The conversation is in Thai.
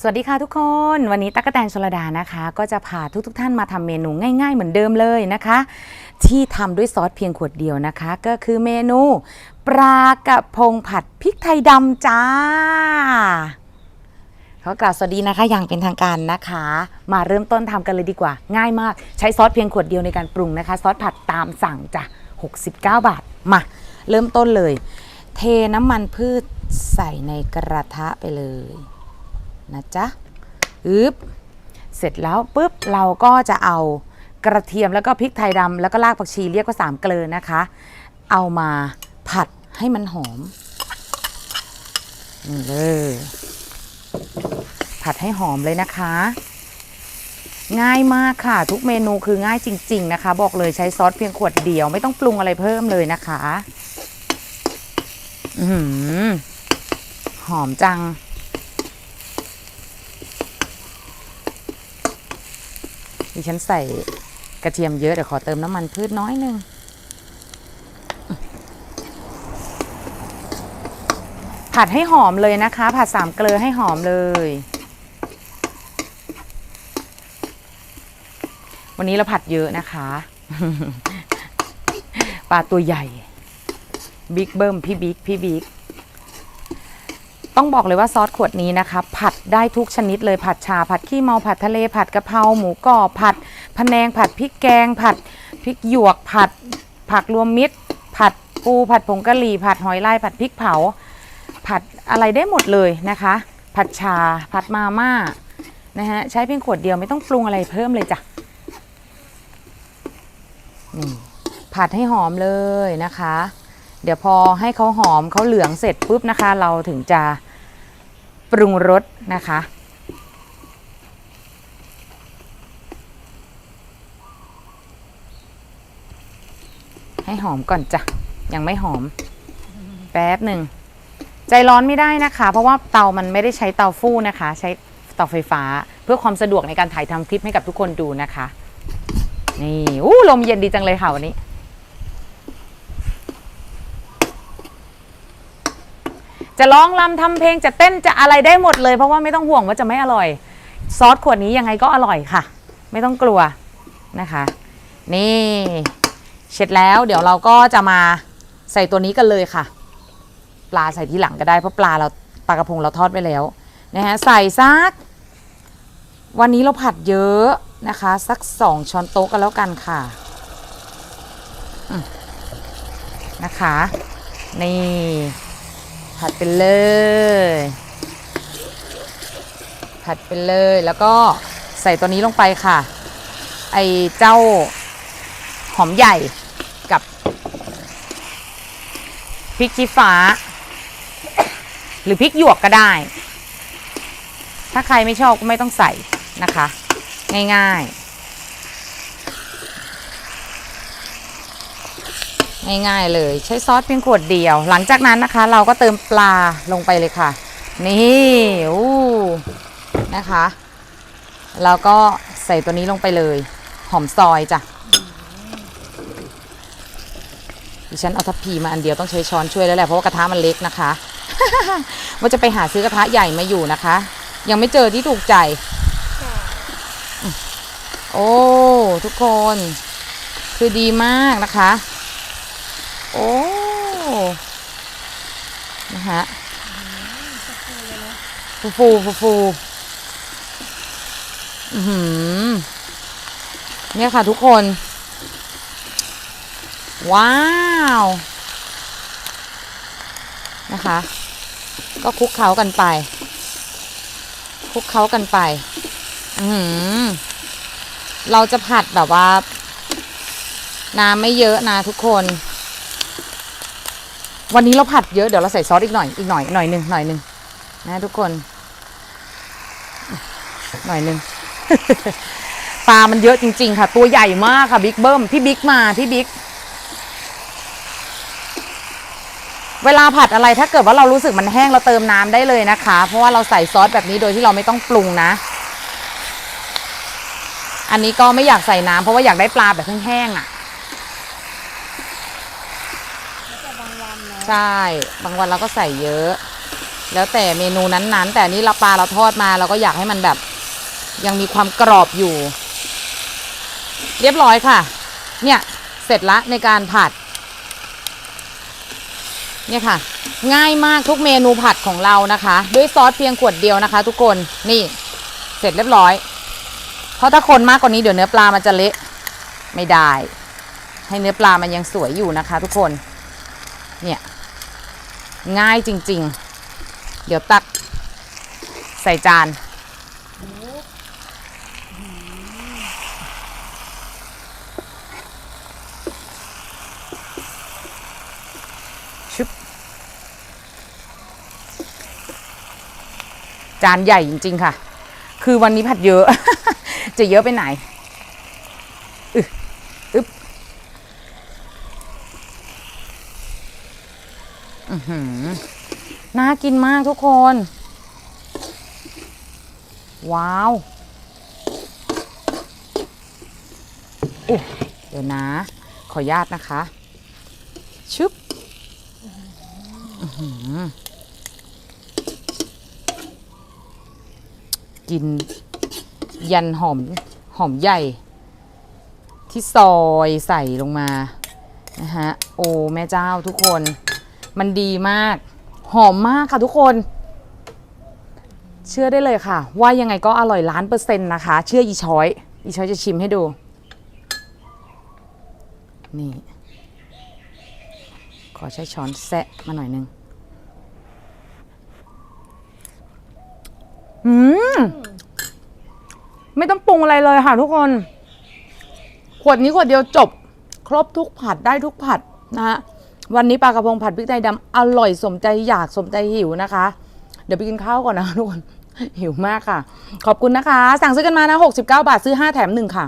สวัสดีค่ะทุกคน วันนี้ตั๊กแตนชลดานะคะ ก็จะพาทุกทท่านมาทำเมนูง่าย ๆ เหมือนเดิมเลยนะคะ ที่ทำด้วยซอสเพียงขวดเดียวนะคะ ก็คือเมนู ปลากระพงผัดพริกไทยดำจ้าขอกล่าวสวัสดีนะคะอย่างเป็นทางการนะคะ มาเริ่มต้นทำกันเลยดีกว่า ง่ายมากใช้ซอสเพียงขวดเดียวในการปรุงนะคะ ซอสผัดตามสั่งจ้ะ69 บาทมาเริ่มต้นเลย เทน้ำมันพืชใส่ในกระทะไปเลย นะจ๊ะอึบเสร็จแล้วปุ๊บเราก็จะเอากระเทียมแล้วก็พริกไทยดำแล้วก็รากผักชีเรียกว่าสามเกลือนะคะ เอามาผัดให้มันหอมนี่เลยผัดให้หอมเลยนะคะ ง่ายมากค่ะ ทุกเมนูคือง่ายจริง ๆ นะคะ บอกเลยใช้ซอสเพียงขวดเดียวไม่ต้องปรุงอะไรเพิ่มเลยนะคะ อือหอมจัง ดิฉันใส่กระเทียมเยอะเดี๋ยวขอเติมน้ำมันพืชน้อยหนึงผัดให้หอมเลยนะคะ ผัดสามเกลือให้หอมเลย วันนี้เราผัดเยอะนะคะปลาตัวใหญ่ บิ๊กเบิ้มพี่บิ๊กพี่บิ๊ก ต้องบอกเลยว่าซอสขวดนี้นะคะ ผัดได้ทุกชนิดเลยผัดชา ผัดขี้เมาผัดทะเลผัดกะเพราหมูกรอบผัดพะแนงผัดพริกแกง ผัดพริกหยวก ผัดผักรวมมิตร ผัดปูผัดผงกะหรี่ผัดหอยลายผัดพริกเผา ผัดอะไรได้หมดเลยนะคะ ผัดชา ผัดมาม่านะฮะใช้เพียงขวดเดียวไม่ต้องปรุงอะไรเพิ่มเลยจ้ะนี่ผัดให้หอมเลยนะคะ เดี๋ยวพอให้เขาหอมเขาเหลืองเสร็จปุ๊บนะคะ เราถึงจะ ปรุงรสนะคะ ให้หอมก่อนจ้ะ ยังไม่หอม แป๊บหนึ่ง ใจร้อนไม่ได้นะคะ เพราะว่าเตามันไม่ได้ใช้เตาฟู่นะคะ ใช้เตาไฟฟ้าเพื่อความสะดวกในการถ่ายทำคลิปให้กับทุกคนดูนะคะ นี่อู้ลมเย็นดีจังเลยค่ะวันนี้ จะร้องรำทำเพลงจะเต้นจะอะไรได้หมดเลย เพราะว่าไม่ต้องห่วงว่าจะไม่อร่อย ซอสขวดนี้ยังไงก็อร่อยค่ะ ไม่ต้องกลัวนะคะ นี่เสร็จแล้วเดี๋ยวเราก็จะมาใส่ตัวนี้กันเลยค่ะ ปลาใส่ที่หลังก็ได้เพราะปลาเราปลากระพงเราทอดไว้แล้วนะฮะใส่ซัก วันนี้เราผัดเยอะนะคะ สักสองช้อนโต๊ะกันแล้วกันค่ะนะคะ นี่ ผัดไปเลย ผัดไปเลยแล้วก็ใส่ตัวนี้ลงไปค่ะ ไอเจ้าหอมใหญ่กับพริกชี้ฟ้า หรือพริกหยวกก็ได้ ถ้าใครไม่ชอบก็ไม่ต้องใส่นะคะ ง่ายๆ ง่ายๆเลยใช้ซอสเพียงขวดเดียว หลังจากนั้นนะคะ เราก็เติมปลาลงไปเลยค่ะ นี่อู้นะคะแล้วก็ใส่ตัวนี้ลงไปเลย หอมซอยจ้ะดิฉันเอาทัพพีมาอันเดียวต้องใช้ช้อนช่วยแล้วแหละเพราะว่ากระทะมันเล็กนะคะว่าจะไปหาซื้อกระทะใหญ่มาอยู่นะคะ ยังไม่เจอที่ถูกใจ โอ้ ทุกคน คือดีมากนะคะ โอ้นะฮะฟูฟูฟูฟูอือหือเนี่ยค่ะทุกคน ว้าว นะคะ ก็คลุกเค้ากันไปคลุกเค้ากันไป อือหือเราจะผัดแบบว่า น้ำไม่เยอะนะทุกคน วันนี้เราผัดเยอะเดี๋ยวเราใส่ซอสอีกหน่อยอีกหน่อยหน่อยหนึ่งหน่อยหนึ่งนะทุกคน หน่อยหนึ่งปลามันเยอะจริง ๆ ค่ะ ตัวใหญ่มากค่ะบิ๊กเบิ้มพี่บิ๊กมาพี่บิ๊กเวลาผัดอะไรถ้าเกิดว่าเรารู้สึกมันแห้งเราเติมน้ำได้เลยนะคะ เพราะว่าเราใส่ซอสแบบนี้โดยที่เราไม่ต้องปรุงนะ อันนี้ก็ไม่อยากใส่น้ำเพราะว่าอยากได้ปลาแบบแห้งๆอะ แล้ วันเนาะใช่ บางวันเราก็ใส่เยอะ แล้วแต่เมนูนั้นๆ แต่อันนี้เราปลาเราทอดมาเราก็อยากให้มันแบบ ยังมีความกรอบอยู่ เรียบร้อยค่ะ เนี่ย เสร็จละในการผัด เนี่ยค่ะ ง่ายมากทุกเมนูผัดของเรานะคะ ด้วยซอสเพียงขวดเดียวนะคะ ทุกคนนี่ เสร็จเรียบร้อย เพราะถ้าคนมากกว่านี้เดี๋ยวเนื้อปลามันจะเละไม่ได้ ให้เนื้อปลามันยังสวยอยู่นะคะ ทุกคน เนี่ย ง่ายจริง ๆ เดี๋ยวตักใส่จานชึบจานใหญ่จริง ๆ ค่ะ คือวันนี้ผัดเยอะ จะเยอะไปไหนอึอึบอื้อหือ น่ากินมากทุกคน ว้าวเดี๋ยวนะ ขออนุญาตนะคะ ชึบกินยันหอมหอมใหญ่ ที่ซอยใส่ลงมา นะฮะ โอ้ แม่เจ้าทุกคน มันดีมาก หอมมากค่ะทุกคน เชื่อได้เลยค่ะ ว่ายังไงก็อร่อยล้านเปอร์เซ็นต์นะคะ เชื่ออีช้อย อีช้อยจะชิมให้ดู นี่ ขอใช้ช้อนแซะมาหน่อยนึงอืมไม่ต้องปรุงอะไรเลยค่ะทุกคน ขวดนี้ขวดเดียวจบ ครบทุกผัดได้ทุกผัดนะฮะ วันนี้ปลากระพงผัดพริกไทยดำอร่อยสมใจอยากสมใจหิวนะคะ เดี๋ยวไปกินข้าวก่อนนะทุกคนหิวมากค่ะ ขอบคุณนะคะ สั่งซื้อกันมานะ 69 บาทซื้อ 5 แถม 1 ค่ะ